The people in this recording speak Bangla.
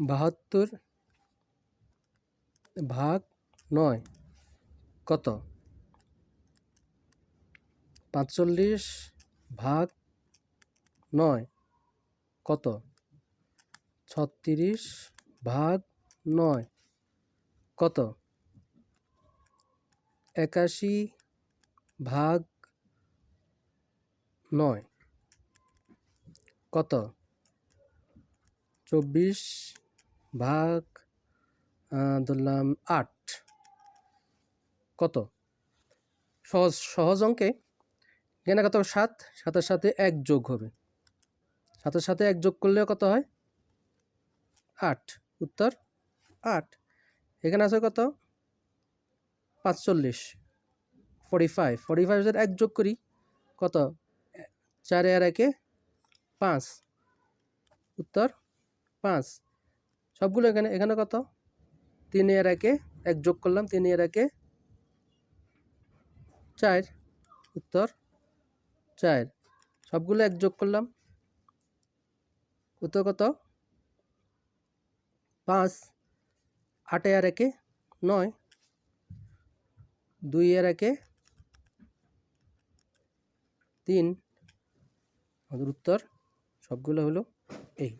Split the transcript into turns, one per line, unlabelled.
বাহাত্তর ভাগ নয়, কত? পাঁচচল্লিশ ভাগ নয়, কত? ছত্রিশ ভাগ নয়, কত? একাশি ভাগ নয়, কত? চব্বিশ ভাগ ধরলাম আট। কত? সহজ সহজ অঙ্কে এখানে কত? সাত। সাতের সাথে এক যোগ হবে। সাতের সাথে এক যোগ করলে কত হয়? আট। উত্তর? আট। এখানে আছে কত? পাঁচচল্লিশ। ফর্টি ফাইভ ফর্টি ফাইভ এক যোগ করি, কত? চারে আর একে পাঁচ। উত্তর? পাঁচ। সবগুলো এখানে এখানে কত? তিন এর একে এক যোগ করলাম, তিন এর একে চার। উত্তর চার। সবগুলো এক যোগ করলাম। উত্তর কত? পাঁচ। আটে আর একে নয়। দুই এর একে তিন। আমাদের উত্তর সবগুলো হলো এই।